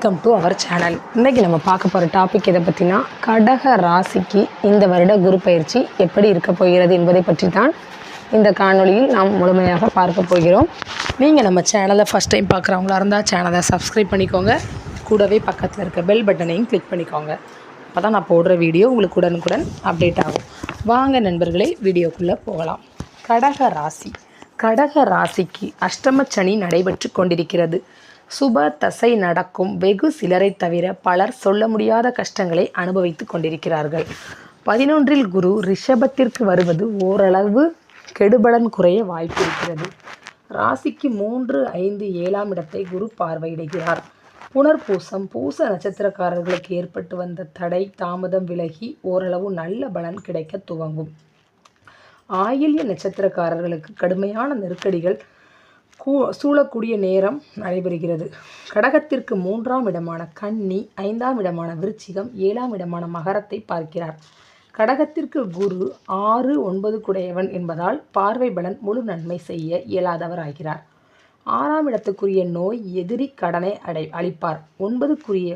Welcome to our channel இன்னைக்கு நம்ம பார்க்க போகிற டாபிக் எதை பற்றினா கடக ராசிக்கு இந்த வருட குரு பயிற்சி எப்படி இருக்க போகிறது என்பதை பற்றி தான் இந்த காணொலியில் நாம் முழுமையாக பார்க்க போகிறோம். நீங்கள் நம்ம சேனலை ஃபஸ்ட் டைம் பார்க்குறவங்களா இருந்தால் சேனலை சப்ஸ்கிரைப் பண்ணிக்கோங்க. கூடவே பக்கத்தில் இருக்க பெல் பட்டனையும் கிளிக் பண்ணிக்கோங்க. அப்போ தான் நான் போடுற வீடியோ உங்களுக்கு உடனுக்குடன் அப்டேட் ஆகும். வாங்க நண்பர்களே வீடியோக்குள்ளே போகலாம். கடக ராசி. கடக ராசிக்கு அஷ்டம சனி நடைபெற்று கொண்டிருக்கிறது. சுப தசை நடக்கும். வெகு சிலரை தவிர பலர் சொல்ல முடியாத கஷ்டங்களை அனுபவித்து கொண்டிருக்கிறார்கள். பதினொன்றில் குரு ரிஷபத்திற்கு வருவது ஓரளவு கெடுபலன் குறைய வாய்ப்பு இருக்கிறது. ராசிக்கு மூன்று ஐந்து ஏழாம் இடத்தை குரு பார்வையிடுகிறார். புனர்பூசம் பூச நட்சத்திரக்காரர்களுக்கு ஏற்பட்டு வந்த தடை தாமதம் விலகி ஓரளவு நல்ல பலன் கிடைக்க துவங்கும். ஆயில்ய நட்சத்திரக்காரர்களுக்கு கடுமையான நெருக்கடிகள் கூ சூழக்கூடிய நேரம் நடைபெறுகிறது. கடகத்திற்கு மூன்றாம் இடமான கன்னி ஐந்தாம் இடமான விருச்சிகம் ஏழாம் இடமான மகரத்தை பார்க்கிறார். கடகத்திற்கு குரு ஆறு ஒன்பது குடையவன் என்பதால் பார்வை பலன் முழு நன்மை செய்ய இயலாதவராகிறார் ஆறாம் இடத்துக்குரிய நோய் எதிரி கடனை அடை அளிப்பார். ஒன்பதுக்குரிய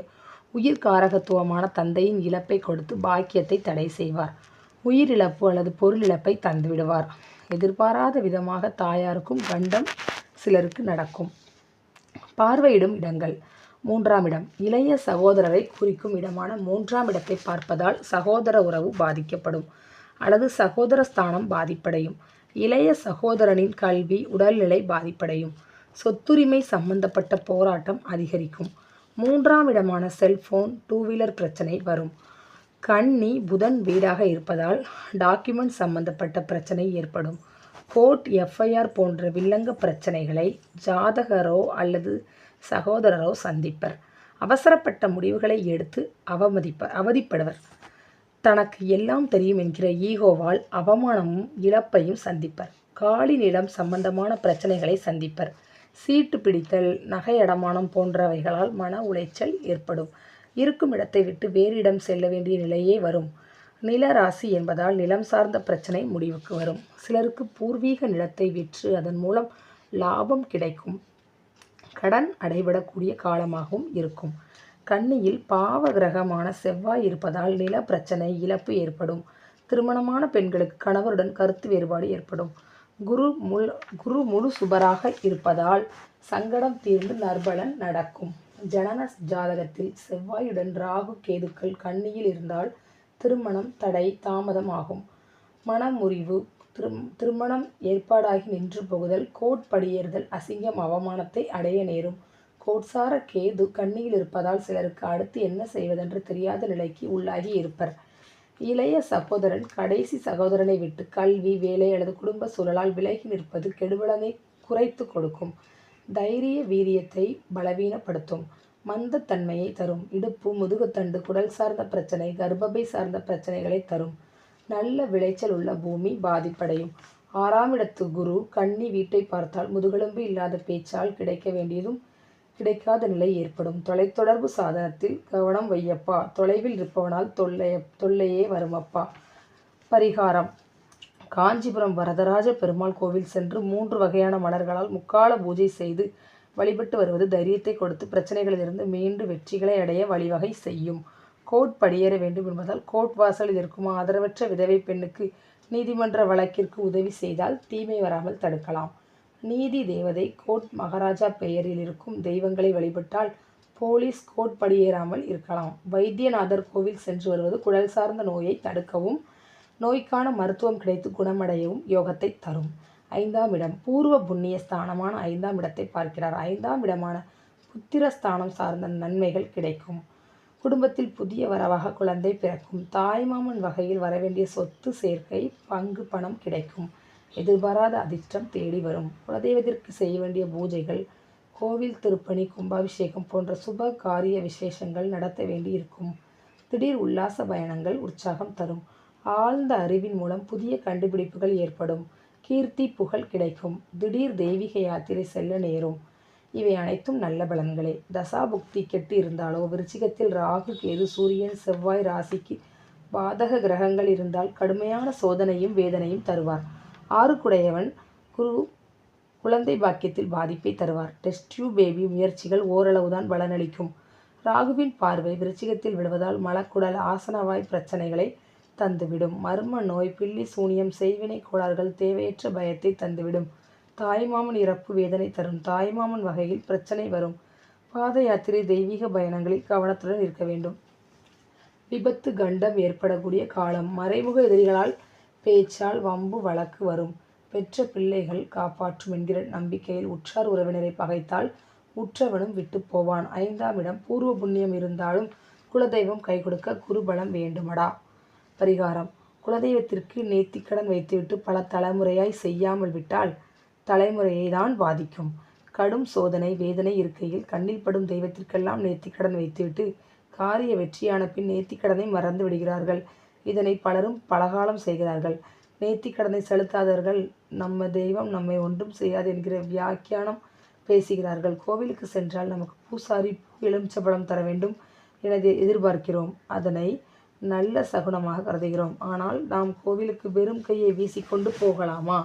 உயிர்காரகத்துவமான தந்தையின் இழப்பை கொடுத்து பாக்கியத்தை தடை செய்வார். உயிரிழப்பு அல்லது பொருளிழப்பை தந்துவிடுவார். எதிர்பாராத விதமாக தாயாருக்கும் கண்டம் சிலருக்கு நடக்கும். பார்வையிடும் இடங்கள். மூன்றாம் இடம். இளைய சகோதரரை குறிக்கும் இடமான மூன்றாம் இடத்தை பார்ப்பதால் சகோதர உறவு பாதிக்கப்படும். அல்லது சகோதர ஸ்தானம் பாதிப்படையும். இளைய சகோதரனின் கல்வி உடல்நிலை பாதிப்படையும். சொத்துரிமை சம்பந்தப்பட்ட போராட்டம் அதிகரிக்கும். மூன்றாம் இடமான செல்போன் டூ வீலர் பிரச்சனை வரும். கன்னி புதன் வீடாக இருப்பதால் டாக்குமெண்ட் சம்பந்தப்பட்ட பிரச்சனை ஏற்படும். கோர்ட் எஃப்ஐஆர் போன்ற வில்லங்க பிரச்சனைகளை ஜாதகரோ அல்லது சகோதரரோ சந்திப்பர். அவசரப்பட்ட முடிவுகளை எடுத்து அவமதிப்பர் அவதிப்படுவர். தனக்கு எல்லாம் தெரியும் என்கிற ஈகோவால் அவமானமும் இழப்பையும் சந்திப்பர். காலி நிலம் சம்பந்தமான பிரச்சனைகளை சந்திப்பர். சீட்டு பிடித்தல் நகை அடமானம் போன்றவைகளால் மன உளைச்சல் ஏற்படும். இருக்கும் இடத்தை விட்டு வேறு இடம் செல்ல வேண்டிய நிலையே வரும். நில ராசி என்பதால் நிலம் சார்ந்த பிரச்சனை முடிவுக்கு வரும். சிலருக்கு பூர்வீக நிலத்தை விற்று அதன் மூலம் லாபம் கிடைக்கும். கடன் அடைபடக்கூடிய காலமாகவும் இருக்கும். கன்னியில் பாவ கிரகமான செவ்வாய் இருப்பதால் நில பிரச்சனை இழப்பு ஏற்படும். திருமணமான பெண்களுக்கு கணவருடன் கருத்து வேறுபாடு ஏற்படும். குரு முள் குரு முழு சுபராக இருப்பதால் சங்கடம் தீர்ந்து நற்பலன் நடக்கும். ஜனன ஜாதகத்தில் செவ்வாயுடன் ராகு கேதுக்கள் கண்ணியில் இருந்தால் திருமணம் தடை தாமதம் ஆகும் மனமுறிவு திரு திருமணம் ஏற்பாடாகி நின்று போகுதல் கோட் படியேறுதல் அசிங்கம் அவமானத்தை அடைய நேரும். கோட்சார கேது கண்ணியில் இருப்பதால் சிலருக்கு அடுத்து என்ன செய்வதென்று தெரியாத நிலைக்கு உள்ளாகி இருப்பர். இளைய சகோதரன் கடைசி சகோதரனை விட்டு கல்வி வேலை அல்லது குடும்ப சூழலால் விலகி நிற்பது கெடுபலனை குறைத்து கொடுக்கும். தைரிய வீரியத்தை பலவீனப்படுத்தும். மந்தத்தன்மையை தரும். இடுப்பு முதுகுத்தண்டு குடல் சார்ந்த பிரச்சனை கர்ப்பப்பை சார்ந்த பிரச்சனைகளை தரும். நல்ல விளைச்சல் உள்ள பூமி பாதிப்படையும். ஆறாம் இடத்து குரு கன்னி வீட்டை பார்த்தால் முதுகெலும்பு இல்லாத பேச்சால் கிடைக்க வேண்டியதும் கிடைக்காத நிலை ஏற்படும். தொலைத்தொடர்பு சாதனத்தில் கவனம் வையப்பா. தொலைவில் இருப்பவனால் தொல்லைய தொல்லையே வருமப்பா. பரிகாரம். காஞ்சிபுரம் வரதராஜ பெருமாள் கோவில் சென்று மூன்று வகையான மலர்களால் முக்கால பூஜை செய்து வழிபட்டு வருவது தைரியத்தை கொடுத்து பிரச்சனைகளிலிருந்து மீண்டு வெற்றிகளை அடைய வழிவகை செய்யும். கோர்ட் படியேற வேண்டும் என்பதால் கோர்ட் வாசலில் இருக்கும் ஆதரவற்ற விதவை பெண்ணுக்கு நீதிமன்ற வழக்கிற்கு உதவி செய்தால் தீமை வராமல் தடுக்கலாம். நீதி தேவதை கோர்ட் மகாராஜா பெயரில் இருக்கும் தெய்வங்களை வழிபட்டால் போலீஸ் கோர்ட் படியேறாமல் இருக்கலாம். வைத்தியநாதர் கோவில் சென்று வருவது குடல் சார்ந்த நோயை தடுக்கவும் நோய்க்கான மருத்துவம் கிடைத்து குணமடையவும் யோகத்தை தரும். ஐந்தாம் இடம் பூர்வ புண்ணிய ஸ்தானமான ஐந்தாம் இடத்தை பார்க்கிறார். ஐந்தாம் இடமான புத்திரஸ்தானம் சார்ந்த நன்மைகள் கிடைக்கும். குடும்பத்தில் புதிய வரவாக குழந்தை பிறக்கும். தாய்மாமன் வகையில் வரவேண்டிய சொத்து சேர்க்கை பங்கு பணம் கிடைக்கும். எதிர்பாராத அதிர்ஷ்டம் தேடி வரும். குலதெய்வத்திற்கு செய்ய வேண்டிய பூஜைகள் கோவில் திருப்பணி கும்பாபிஷேகம் போன்ற சுப காரிய விசேஷங்கள் நடத்த வேண்டியிருக்கும். திடீர் உல்லாச பயணங்கள் உற்சாகம் தரும். ஆழ்ந்த அறிவின் மூலம் புதிய கண்டுபிடிப்புகள் ஏற்படும். கீர்த்தி புகழ் கிடைக்கும். திடீர் தெய்வீக யாத்திரை செல்ல நேரும். இவை அனைத்தும் நல்ல பலன்களே. தசாபுக்தி கெட்டு இருந்தாலோ விருச்சிகத்தில் ராகு கேது சூரியன் செவ்வாய் ராசிக்கு பாதக கிரகங்கள் இருந்தால் கடுமையான சோதனையும் வேதனையும் தருவார். ஆறுக்குடையவன் குரு குழந்தை பாக்கியத்தில் பாதிப்பை தருவார். டெஸ்ட் டியூப் பேபி முயற்சிகள் ஓரளவுதான் பலனளிக்கும். ராகுவின் பார்வை விருச்சிகத்தில் விழுவதால் மலக்குடல் ஆசனவாய் பிரச்சனைகளை தந்துவிடும். மர்ம நோய் பில்லி சூனியம் செய்வினை கோளாறுகள் தேவையற்ற பயத்தை தந்துவிடும். தாய்மாமன் இறப்பு வேதனை தரும். தாய்மாமன் வகையில் பிரச்சனை வரும். பாத யாத்திரை தெய்வீக பயணங்களில் கவனத்துடன் இருக்க வேண்டும். விபத்து கண்டம் ஏற்படக்கூடிய காலம். மறைமுக எதிரிகளால் பேச்சால் வம்பு வழக்கு வரும். பெற்ற பிள்ளைகள் காப்பாற்றும் என்கிற நம்பிக்கையில் உற்றார் உறவினரை பகைத்தால் உற்றவனும் விட்டு போவான். ஐந்தாம் இடம் பூர்வ புண்ணியம் இருந்தாலும் குலதெய்வம் கை கொடுக்க குருபலம் வேண்டுமடா. பரிகாரம். குலதெய்வத்திற்கு நேர்த்திக்கடன் வைத்துவிட்டு பல தலைமுறையாய் செய்யாமல் விட்டால் தலைமுறையை தான் பாதிக்கும். கடும் சோதனை வேதனை இருக்கையில் கண்ணில் படும் தெய்வத்திற்கெல்லாம் நேர்த்திக்கடன் வைத்துவிட்டு காரிய வெற்றியான பின் நேர்த்திக்கடனை மறந்து விடுகிறார்கள். இதனை பலரும் பலகாலம் செய்கிறார்கள். நேர்த்திக்கடனை செலுத்தாதவர்கள் நம்ம தெய்வம் நம்மை ஒன்றும் செய்யாது என்கிற வியாக்கியானம் பேசுகிறார்கள். கோவிலுக்கு சென்றால் நமக்கு பூசாரி பூ எலுமிச்சபழம் தர வேண்டும் என எதிர்பார்க்கிறோம். அதனை நல்ல சகுனமாக கருதுகிறோம். ஆனால் நாம் கோவிலுக்கு வெறும் கையை வீசிக்கொண்டு போகலாமா?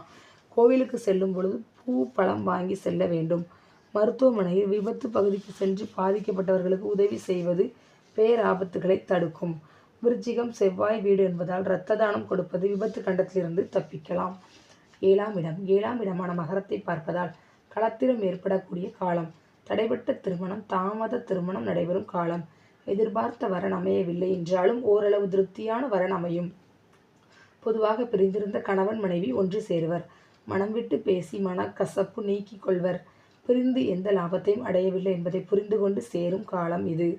கோவிலுக்கு செல்லும் பொழுது பூ பழம் வாங்கி செல்ல வேண்டும். மருத்துவமனையில் விபத்து பகுதிக்கு சென்று பாதிக்கப்பட்டவர்களுக்கு உதவி செய்வது பேராபத்துகளை தடுக்கும். விருச்சிகம் செவ்வாய் வீடு என்பதால் இரத்த தானம் கொடுப்பது விபத்து கண்டத்திலிருந்து தப்பிக்கலாம். ஏழாம் இடம். ஏழாம் இடமான மகரத்தை பார்ப்பதால் களத்திலும் ஏற்படக்கூடிய காலம். தடைபட்ட திருமணம் தாமத திருமணம் நடைபெறும் காலம். எதிர்பார்த்த வரன் அமையவில்லை என்றாலும் ஓரளவு திருப்தியான வரன் அமையும். பொதுவாக பிரிந்திருந்த கணவன் மனைவி ஒன்று சேருவர். மனம் விட்டு பேசி மனக்கசப்பு நீக்கிக் கொள்வர். பிரிந்து எந்த லாபத்தையும் அடையவில்லை என்பதை புரிந்து கொண்டு சேரும் காலம் இது.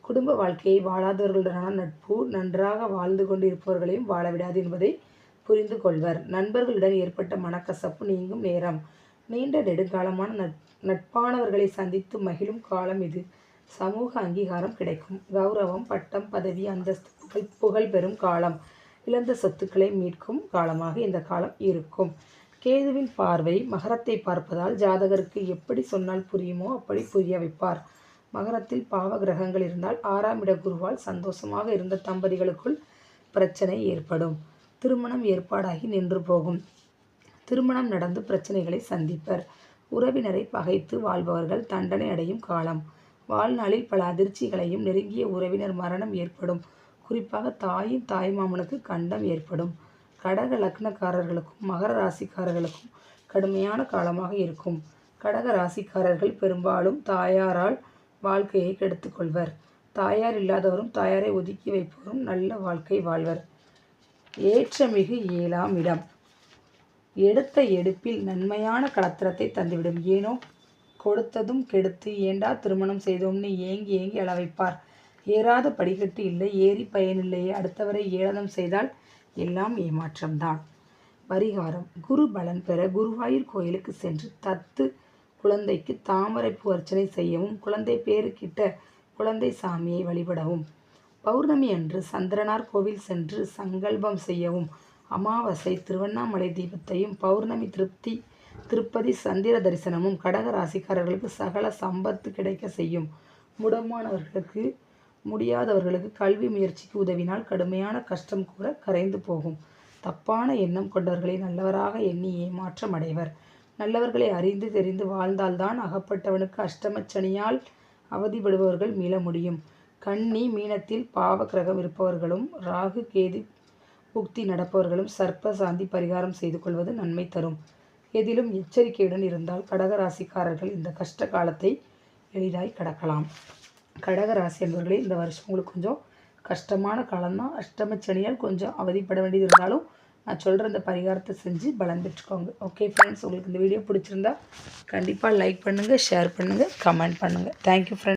குடும்ப வாழ்க்கையை வாழாதவர்களுடனான நட்பு நன்றாக வாழ்ந்து கொண்டு இருப்பவர்களையும் வாழவிடாது என்பதை புரிந்து கொள்வர். நண்பர்களுடன் ஏற்பட்ட மனக்கசப்பு நீங்கும் நேரம். நீண்ட நெடுங்காலமான நட் நட்பானவர்களை சந்தித்து மகிழும் காலம் இது. சமூக அங்கீகாரம் கிடைக்கும். கௌரவம் பட்டம் பதவி அந்தஸ்து புகழ் புகழ் பெறும் காலம். இழந்த சொத்துக்களை மீட்கும் காலமாக இந்த காலம் இருக்கும். கேதுவின் பார்வை மகரத்தை பார்ப்பதால் ஜாதகருக்கு எப்படி சொன்னால் புரியுமோ அப்படி புரிய வைப்பார். மகரத்தில் பாவ கிரகங்கள் இருந்தால் ஆறாம் இட குருவால் சந்தோஷமாக இருந்த தம்பதிகளுக்குள் பிரச்சனை ஏற்படும். திருமணம் ஏற்பாடாகி நின்று போகும். திருமணம் நடந்து பிரச்சனைகளை சந்திப்பர். உறவினரை பகைத்து வாழ்பவர்கள் தண்டனை அடையும் காலம். வாழ்நாளில் பல அதிர்ச்சிகளையும் நெருங்கிய உறவினர் மரணம் ஏற்படும். குறிப்பாக தாயின் தாய்மாமனுக்கு கண்டம் ஏற்படும். கடக லக்னக்காரர்களுக்கும் மகர ராசிக்காரர்களுக்கும் கடுமையான காலமாக இருக்கும். கடக ராசிக்காரர்கள் பெரும்பாலும் தாயாரால் வாழ்க்கையை கெடுத்துக்கொள்வர். தாயார் இல்லாதவரும் தாயாரை ஒதுக்கி வைப்பவரும் நல்ல வாழ்க்கை வாழ்வர். ஏற்றமிகு ஏழாம் இடம். எடுத்த எடுப்பில் நன்மையான கலத்திரத்தை தந்துவிடும். ஏனோ கொடுத்ததும் கெடுத்து ஏண்டா திருமணம் செய்தோம்னு ஏங்கி ஏங்கி அள வைப்பார். ஏறாத படிக்கட்டு இல்லை ஏறி பயனில்லையே அடுத்தவரை ஏளனம் செய்தால் எல்லாம் ஏமாற்றம்தான். பரிகாரம். குரு பலன் பெற குருவாயூர் கோயிலுக்கு சென்று தத்து குழந்தைக்கு தாமரைப்பூ அர்ச்சனை செய்யவும் குழந்தை பேருக்கிட்ட குழந்தை சாமியை வழிபடவும். பௌர்ணமி அன்று சந்திரனார் கோவில் சென்று சங்கல்பம் செய்யவும் அமாவாசை திருவண்ணாமலை தீபத்தையும் பௌர்ணமி திருப்தி திருப்பதி சந்திர தரிசனமும் கடக ராசிக்காரர்களுக்கு சகல சம்பத்து கிடைக்க செய்யும். முடமானவர்களுக்கு முடியாதவர்களுக்கு கல்வி முயற்சிக்கு உதவினால் கடுமையான கஷ்டம் கூட கரைந்து போகும். தப்பான எண்ணம் கொண்டவர்களை நல்லவராக எண்ணி ஏமாற்றம் அடைவர். நல்லவர்களை அறிந்து தெரிந்து வாழ்ந்தால்தான் அகப்பட்டவனுக்கு அஷ்டமச்சனியால் அவதிப்படுபவர்கள் மீள முடியும். கன்னி மீனத்தில் பாவ கிரகம் இருப்பவர்களும் ராகு கேது புக்தி நடப்பவர்களும் சர்ப்ப சாந்தி பரிகாரம் செய்து கொள்வது நன்மை தரும். எதிலும் எச்சரிக்கையுடன் இருந்தால் கடகராசிக்காரர்கள் இந்த கஷ்ட காலத்தை எளிதாய் கடக்கலாம். கடகராசி என்பவர்களே இந்த வருஷம் உங்களுக்கு கொஞ்சம் கஷ்டமான காலம்தான். அஷ்டமச்சனியால் கொஞ்சம் அவதிப்பட வேண்டியது இருந்தாலும் நான் சொல்கிற இந்த பரிகாரத்தை செஞ்சு பலன் பெற்றுக்கோங்க. ஓகே ஃப்ரெண்ட்ஸ் உங்களுக்கு இந்த வீடியோ பிடிச்சிருந்தா கண்டிப்பாக லைக் பண்ணுங்கள் ஷேர் பண்ணுங்கள் கமெண்ட் பண்ணுங்கள் தேங்க்யூ ஃப்ரெண்ட்ஸ்